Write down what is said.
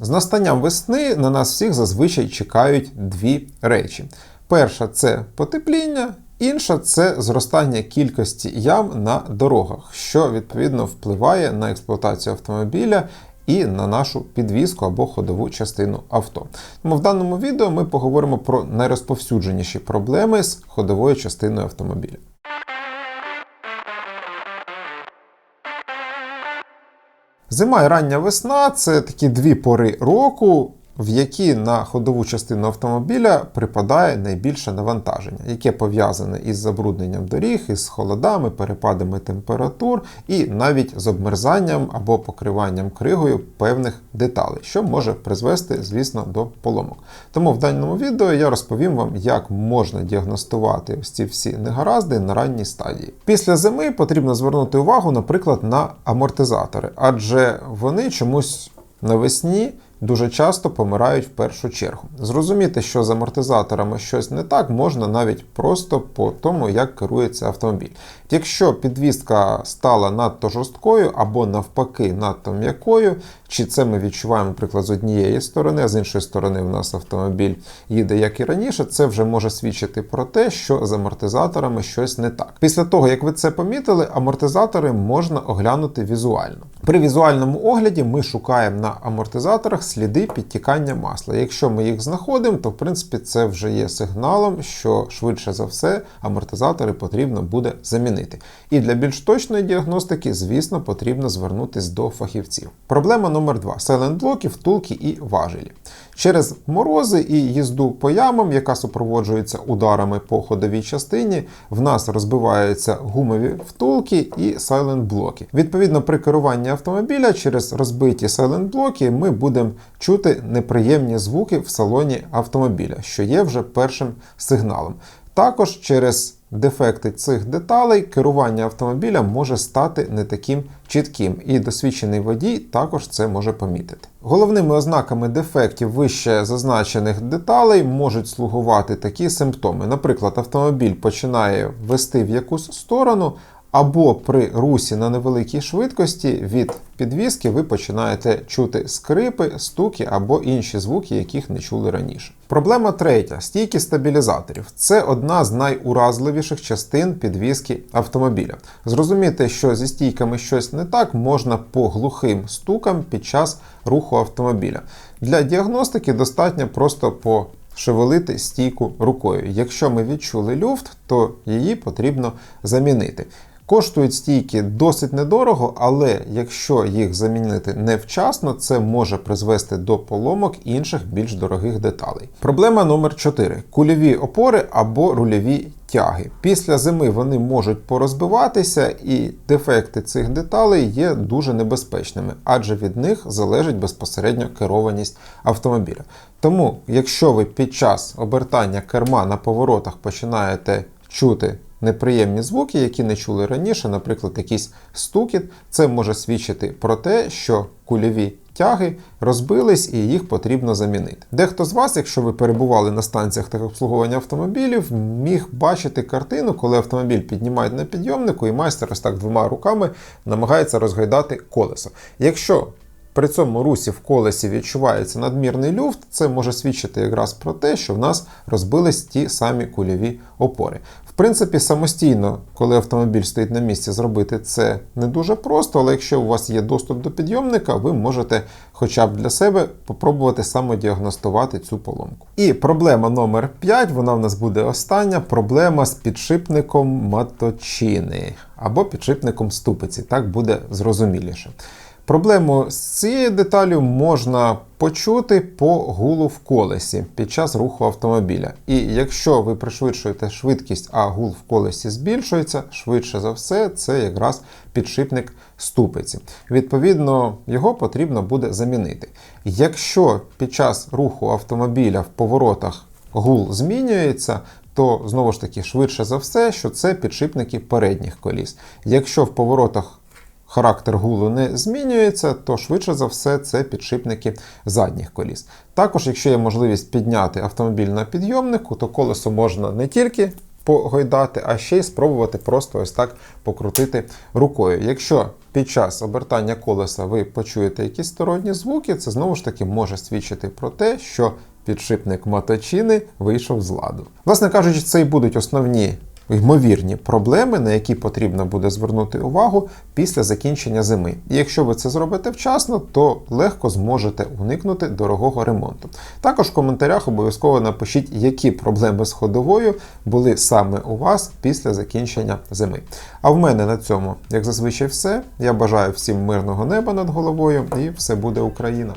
З настанням весни на нас всіх зазвичай чекають дві речі: перша це потепління, інша це зростання кількості ям на дорогах, що відповідно впливає на експлуатацію автомобіля. І на нашу підвізку або ходову частину авто. Тому в даному відео ми поговоримо про найрозповсюдженіші проблеми з ходовою частиною автомобіля. Зима і рання весна це такі дві пори року, в які на ходову частину автомобіля припадає найбільше навантаження, яке пов'язане із забрудненням доріг, із холодами, перепадами температур і навіть з обмерзанням або покриванням кригою певних деталей, що може призвести, звісно, до поломок. Тому в даному відео я розповім вам, як можна діагностувати ось ці всі негаразди на ранній стадії. Після зими потрібно звернути увагу, наприклад, на амортизатори, адже вони чомусь навесні дуже часто помирають в першу чергу. Зрозуміти, що з амортизаторами щось не так, можна навіть просто по тому, як керується автомобіль. Якщо підвістка стала надто жорсткою або навпаки надто м'якою, чи це ми відчуваємо, наприклад, з однієї сторони, а з іншої сторони в нас автомобіль їде як і раніше, це вже може свідчити про те, що з амортизаторами щось не так. Після того, як ви це помітили, амортизатори можна оглянути візуально. При візуальному огляді ми шукаємо на амортизаторах сліди підтікання масла. Якщо ми їх знаходимо, то в принципі це вже є сигналом, що швидше за все амортизатори потрібно буде замінити. І для більш точної діагностики, звісно, потрібно звернутися до фахівців. Проблема номер два: сайлент-блоки, втулки і важелі. Через морози і їзду по ямам, яка супроводжується ударами по ходовій частині, в нас розбиваються гумові втулки і сайлент-блоки. Відповідно, при керуванні автомобіля через розбиті сайлент-блоки ми будемо чути неприємні звуки в салоні автомобіля, що є вже першим сигналом. Також через дефекти цих деталей керування автомобіля може стати не таким чітким, і досвідчений водій також це може помітити. Головними ознаками дефектів вище зазначених деталей можуть слугувати такі симптоми. Наприклад, автомобіль починає вести в якусь сторону. Або при русі на невеликій швидкості від підвіски ви починаєте чути скрипи, стуки або інші звуки, яких не чули раніше. Проблема третя стійки стабілізаторів. Це одна з найуразливіших частин підвіски автомобіля. Зрозуміти, що зі стійками щось не так, можна по глухим стукам під час руху автомобіля. Для діагностики достатньо просто по Шевелити стійку рукою. Якщо ми відчули люфт, то її потрібно замінити. Коштують стійки досить недорого, але якщо їх замінити невчасно, це може призвести до поломок інших більш дорогих деталей. Проблема номер 4: кульові опори або рульові тяги. Після зими вони можуть порозбиватися, і дефекти цих деталей є дуже небезпечними, адже від них залежить безпосередньо керованість автомобіля. Тому, якщо ви під час обертання керма на поворотах починаєте чути неприємні звуки, які не чули раніше, наприклад, якийсь стукіт, це може свідчити про те, що кульові тяги розбились і їх потрібно замінити. Дехто з вас, якщо ви перебували на станціях техобслуговування автомобілів, міг бачити картину, коли автомобіль піднімають на підйомнику, і майстер ось так двома руками намагається розгойдати колесо. Якщо при цьому русі в колесі відчувається надмірний люфт, це може свідчити якраз про те, що в нас розбились ті самі кульові опори. В принципі, самостійно, коли автомобіль стоїть на місці, зробити це не дуже просто, але якщо у вас є доступ до підйомника, ви можете хоча б для себе попробувати самодіагностувати цю поломку. І проблема номер 5, вона в нас буде остання. Проблема з підшипником маточини або підшипником ступиці. Так буде зрозуміліше. Проблему з цією деталю можна почути по гулу в колесі під час руху автомобіля. І якщо ви пришвидшуєте швидкість, а гул в колесі збільшується, швидше за все, це якраз підшипник ступиці. Відповідно, його потрібно буде замінити. Якщо під час руху автомобіля в поворотах гул змінюється, то знову ж таки швидше за все, що це підшипники передніх коліс. Якщо в поворотах характер гулу не змінюється, то швидше за все це підшипники задніх коліс. Також, якщо є можливість підняти автомобіль на підйомнику, то колесо можна не тільки погойдати, а ще й спробувати просто ось так покрутити рукою. Якщо під час обертання колеса ви почуєте якісь сторонні звуки, це знову ж таки може свідчити про те, що підшипник моточини вийшов з ладу. Власне кажучи, це і будуть основні ймовірні проблеми, на які потрібно буде звернути увагу після закінчення зими. І якщо ви це зробите вчасно, то легко зможете уникнути дорогого ремонту. Також в коментарях обов'язково напишіть, які проблеми з ходовою були саме у вас після закінчення зими. А в мене на цьому, як зазвичай, все. Я бажаю всім мирного неба над головою і все буде Україна!